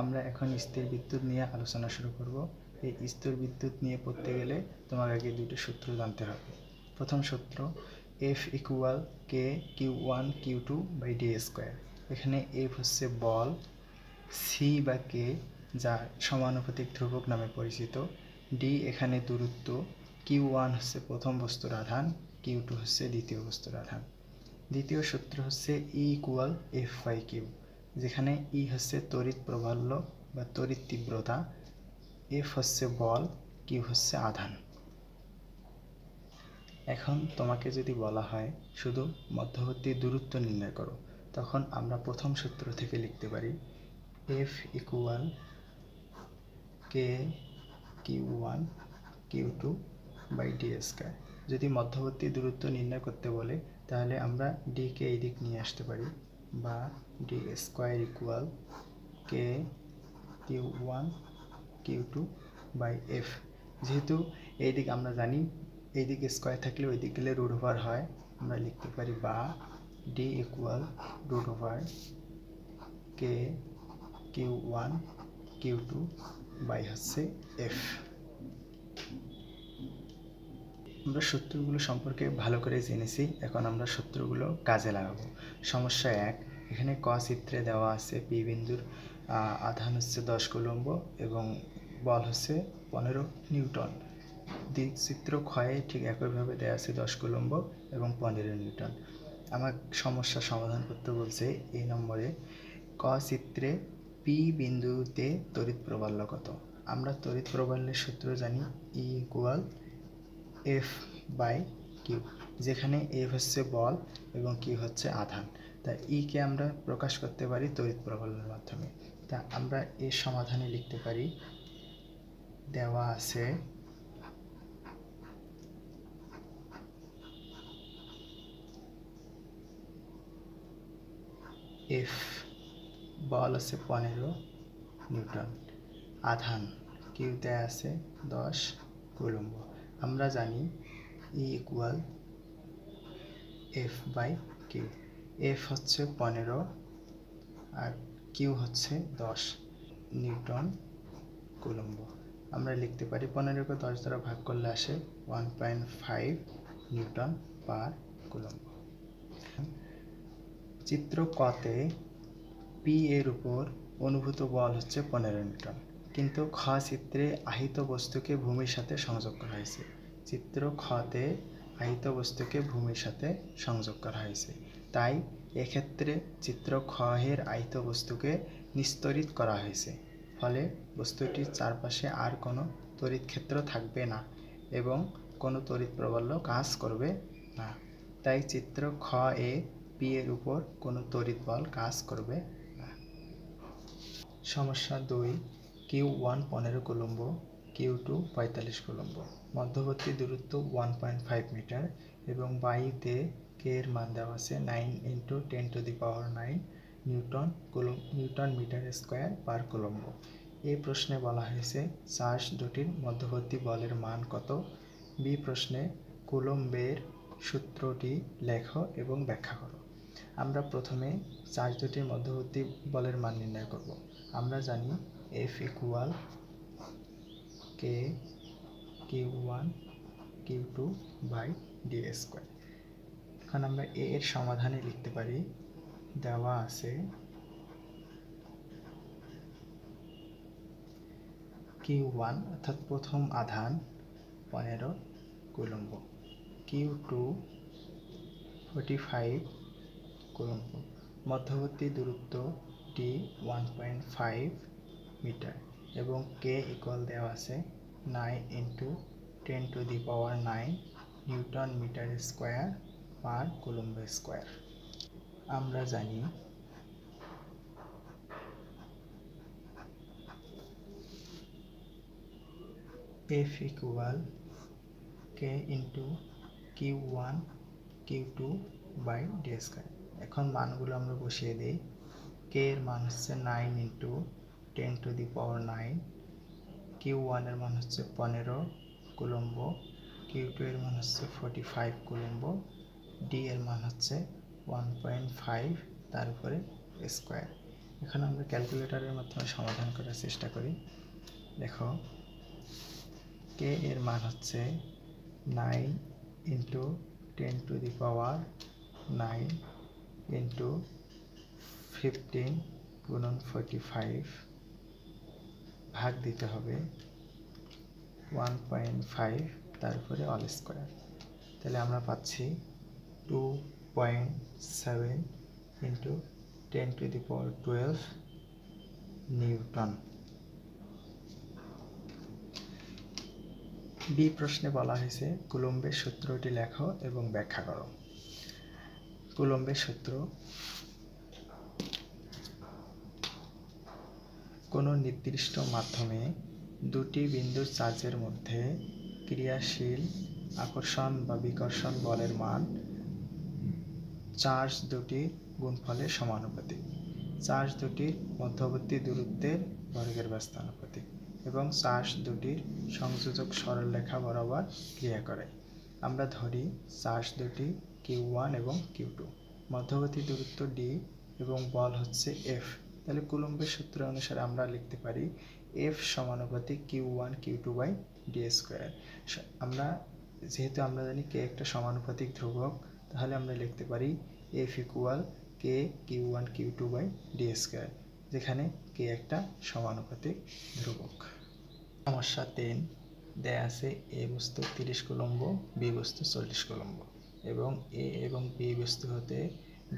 আমরা এখন স্থির বিদ্যুৎ নিয়ে আলোচনা শুরু করব। এই স্থির বিদ্যুৎ নিয়ে পড়তে গেলে তোমার আগে দুটো সূত্র জানতে হবে। প্রথম সূত্র F equal K Q one Q two by D square এখানে এফ হচ্ছে বল সি বা কে যা সমানুপাতিক ধ্রুবক নামে পরিচিত। ডি এখানে দূরত্ব কিউ ওয়ান হচ্ছে প্রথম বস্তুর আধান কিউ টু হচ্ছে দ্বিতীয় বস্তুর আধান। দ্বিতীয় সূত্র হচ্ছে E equal F by Q যেখানে ই হচ্ছে তড়িৎ প্রবাল্য বা তড়িৎ তীব্রতা, এফ হচ্ছে বল, কিউ হচ্ছে আধান। এখন তোমাকে যদি বলা হয় শুধু মধ্যবর্তী দূরত্ব নির্ণয় করো, তখন আমরা প্রথম সূত্র থেকে লিখতে পারি F equal K Q one Q two by D square যদি মধ্যবর্তী দূরত্ব নির্ণয় করতে বলে, তাহলে আমরা ডিকে এই দিক নিয়ে আসতে পারি। বা D square equal K Q one Q two by F যেহেতু এই দিক আমরা জানি এই দিকে স্কোয়ার থাকলে ওই দিক গেলে রুট ওভার হয়, আমরা লিখতে পারি বা D equal root over K Q one Q two by হচ্ছে এফ আমরা সূত্রগুলো সম্পর্কে ভালো করে জেনেছি, এখন আমরা সূত্রগুলো কাজে লাগাবো। সমস্যা এক, এখানে ক চিত্রে দেওয়া আছে পি বিন্দুর আধান হচ্ছে দশ কুলম্ব এবং বল হচ্ছে পনেরো নিউটন। দিক চিত্র ক্ষয়ে ঠিক একইভাবে দেওয়া আছে দশ কুলম্ব এবং পনেরো নিউটন। আমার সমস্যা সমাধান করতে বলছে এই নম্বরে, ক চিত্রে পি বিন্দুতে তড়িৎ প্রবাল্য কত? আমরা তড়িৎ প্রবাল্যের সূত্র জানি E equal F by Q যেখানে এফ হচ্ছে বল এবং কিউ হচ্ছে আধান। তা ইকে আমরা প্রকাশ করতে পারি তড়িৎ প্রবালের মাধ্যমে। তা আমরা এর সমাধানে লিখতে পারি, দেওয়া আছে এফ বল আছে পনেরো নিউটন। আধান কিউতে আছে দশ, কুলম্ব। আমরা জানি E equal F by Q F হচ্ছে পনেরো আর কিউ হচ্ছে দশ। Newton coulomb. আমরা লিখতে পারি পনেরোকে দশ দ্বারা ভাগ করলে আসে one point five newton per coulomb. চিত্র কতে পি এর উপর অনুভূত বল হচ্ছে পনেরো নিউটন। কিন্তু খ চিত্রে আহিত বস্তুকে ভূমির সাথে সংযোগ করা হয়েছে চিত্র খতে আহিত বস্তুকে ভূমির সাথে সংযোগ করা হয়েছে তাই এক্ষেত্রে চিত্র খ এর আহিত বস্তুকে নিস্তরিত করা হয়েছে ফলে বস্তুটির চারপাশে আর কোনো তড়িৎ ক্ষেত্র থাকবে না এবং কোনো তড়িৎ প্রবল্য কাজ করবে না। তাই চিত্র খ এ পি এর উপর কোনো তড়িৎ বল কাজ করবে না। সমস্যা দুই কিউ ওয়ান পনেরো কুলম্ব, কিউ টু পঁয়তাল্লিশ কুলম্ব। মধ্যবর্তী দূরত্ব ওয়ান পয়েন্ট ফাইভ মিটার এবং বায়ুতে কে এর মান দেওয়া আছে nine into ten to the power nine newton coulomb newton metre square per coulomb. এই প্রশ্নে বলা হয়েছে চার্জ দুটির মধ্যবর্তী বলের মান কত? বি প্রশ্নে কুলম্বের সূত্রটি লেখো এবং ব্যাখ্যা করো। আমরা প্রথমে চার্জ দুটির মধ্যবর্তী বলের মান নির্ণয় করব। আমরা জানি F equal K Q one Q two by D square এখন আমরা এ এর সমাধানে লিখতে পারি, দেওয়া আছে কিউ ওয়ান অর্থাৎ প্রথম আধান পনেরো coulomb. Q two forty five coulomb মধ্যবর্তী দূরত্ব টি ওয়ান পয়েন্ট ফাইভ মিটার এবং কে ইকুয়াল দেওয়া আছে nine into ten to the power nine newton metre square per coulomb square আমরা জানি F equal K into Q one Q two by D square এখন মানগুলো আমরা বসিয়ে দিই। কে এর মান হচ্ছে nine into ten to the power nine Q ওয়ানের মান হচ্ছে পনেরো কুলম্ব। কিউ টু এর মান হচ্ছে ফোর্টি ফাইভ কুলম্ব। ডি এর মান হচ্ছে ওয়ান পয়েন্ট ফাইভ তার উপরে স্কোয়ার এখন আমরা ক্যালকুলেটরের মাধ্যমে সমাধান করার চেষ্টা করি। দেখো কে এর মান হচ্ছে nine into ten to the power nine into fifteen গুণন ফোরটি ফাইভ ভাগ দিতে হবে ওয়ান পয়েন্ট ফাইভ তারপরে অল স্কোয়ার তাহলে আমরা পাচ্ছি two point seven into ten to the power twelve newton. B প্রশ্নে বলা হয়েছে, কুলম্বের সূত্রটি লেখো এবং ব্যাখ্যা করো। কুলম্বের সূত্র কোনো নির্দিষ্ট মাধ্যমে দুটি বিন্দুর চার্জের মধ্যে ক্রিয়াশীল আকর্ষণ বা বিকর্ষণ বলের মান চার্জ দুটি গুণফলের সমানুপাতিক। চার্জ দুটির মধ্যবর্তী দূরত্বের বর্গের ব্যস্তানুপাতিক এবং চার্জ দুটির সংযোজক সরলরেখা বরাবর ক্রিয়া করে। আমরা ধরি, চার্জ দুটি কিউ ওয়ান এবং কিউ টু মধ্যবর্তী দূরত্ব ডি এবং বল হচ্ছে এফ তাহলে কুলম্বের সূত্র অনুসারে আমরা লিখতে পারি এফ সমানুপাতিক Q one Q two by D square আমরা যেহেতু আমরা জানি কে একটা সমানুপাতিক ধ্রুবক, তাহলে আমরা লিখতে পারি F equal K Q one Q two by D square যেখানে কে একটা সমানুপাতিক ধ্রুবক। সমস্যা তিন, দেয়া আছে এ বস্তু তিরিশ কুলম্ব, বি বস্তু চল্লিশ কুলম্ব। এবং এ এবং বি বস্তু হতে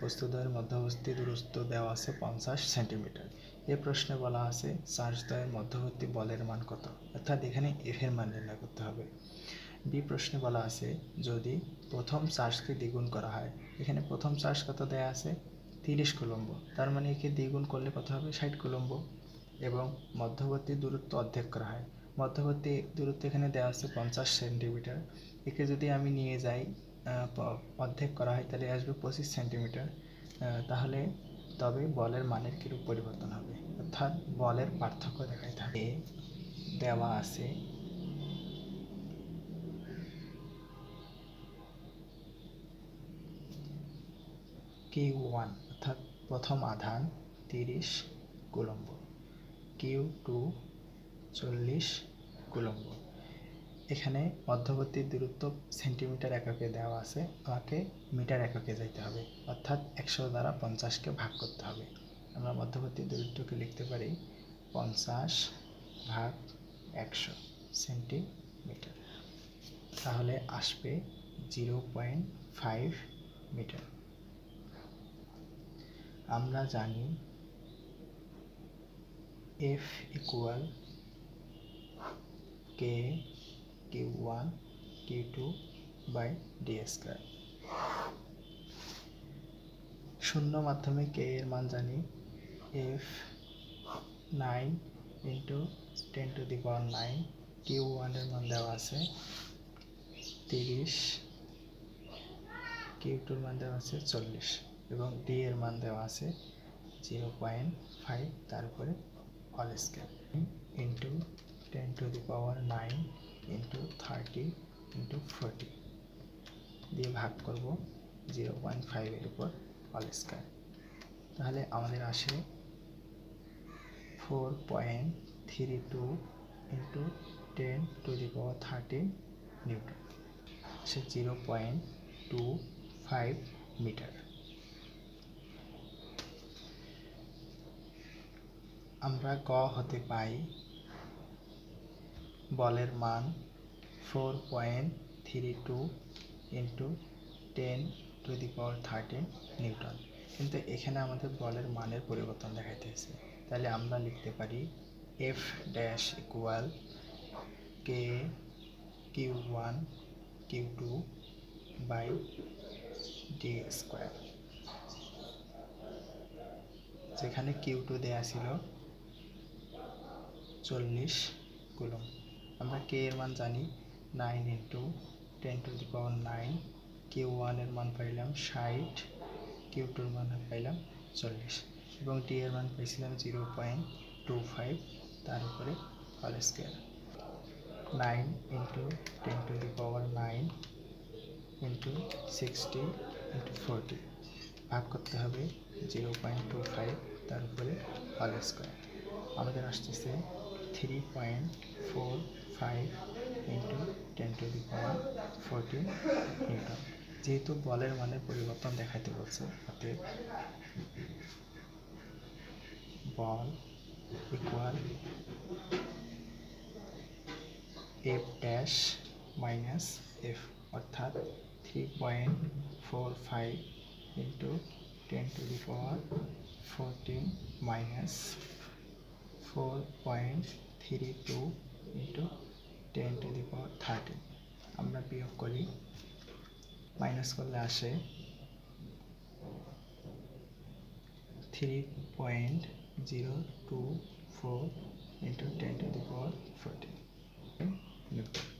বস্তুদ্বয়ের মধ্যবর্তী দূরত্ব দেওয়া আছে পঞ্চাশ সেন্টিমিটার। এ প্রশ্নে বলা আছে চার্জদ্বয়ের মধ্যবর্তী বলের মান কত? অর্থাৎ এখানে এফ এর মান নির্ণয় করতে হবে। বি প্রশ্নে বলা আছে যদি প্রথম চার্জকে দ্বিগুণ করা হয়, এখানে প্রথম চার্জ কত দেয়া আছে? তিরিশ কুলম্ব। তার মানে একে দ্বিগুণ করলে কত হবে? ষাট কুলম্ব। এবং মধ্যবর্তী দূরত্ব অর্ধেক করা হয়। মধ্যবর্তী দূরত্ব এখানে দেওয়া আছে পঞ্চাশ সেন্টিমিটার। একে যদি আমি নিয়ে যাই অর্ধেক করা হয়, তাহলে আসবে পঁচিশ সেন্টিমিটার তাহলে তবে বলের মানের কিরূপ পরিবর্তন হবে? অর্থাৎ বলের পার্থক্য দেখাই থাকে। দেওয়া আছে। কিউ ওয়ান, অর্থাৎ প্রথম আধান তিরিশ কুলম্ব। কিউ টু চল্লিশ কুলম্ব। এখানে মধ্যবর্তী দূরত্ব সেন্টিমিটার এককে দেওয়া আছে আমাকে মিটার এককে যাইতে হবে। অর্থাৎ একশো দ্বারা পঞ্চাশকে ভাগ করতে হবে। আমরা মধ্যবর্তী দূরত্বকে লিখতে পারি পঞ্চাশ ভাগ একশো সেন্টিমিটার। তাহলে আসবে জিরো পয়েন্ট ফাইভ মিটার। আমরা জানি F equal K Q one Q two by D square শূন্য মাধ্যমে কে এর মান জানি F nine into ten to the power nine Q ওয়ানের মান দেওয়া আছে তিরিশ কিউ টুর মান দেওয়া আছে চল্লিশ এবং ডি এর মান দেওয়া আছে জিরো পয়েন্ট ফাইভ তারপরে all square into ten to the power nine into thirty into forty দিয়ে ভাগ করব জিরো পয়েন্ট ফাইভের উপর অল স্কোয়ার তাহলে আমাদের আসে four point three two into ten to the power thirteen newton say zero point two five metre আমরা গ হতে পাই বলের মান four point three two into ten to the power thirteen newton. কিন্তু এখানে আমাদের বলের মানের পরিবর্তন দেখাইতেছে তাহলে আমরা লিখতে পারি F dash equal K Q one Q two by D square যেখানে কিউ টু দেওয়া ছিল চল্লিশ কুলম। আমরা কে এর মান জানি nine into ten to the power nine Q ওয়ানের মান পাইলাম ষাট কিউ টুর মান পাইলাম চল্লিশ এবং টি এর মান পাইছিলাম জিরো পয়েন্ট টু ফাইভ তার উপরে all square nine into ten to the power nine into sixty into forty ভাগ করতে হবে জিরো পয়েন্ট টু ফাইভ তার উপরে হল স্কোয়ার আমাদের আসতেছে three point four five into ten to the power fourteen newton যেহেতু বলের মানে পরিবর্তন দেখাইতে বলছে অতএব বল equal F dash minus F অর্থাৎ three point four five into ten to the power fourteen minus four point three two into ten to the power thirty আমরা বিয়োগ করি মাইনাস করলে আসে three point zero two four into ten to the power newton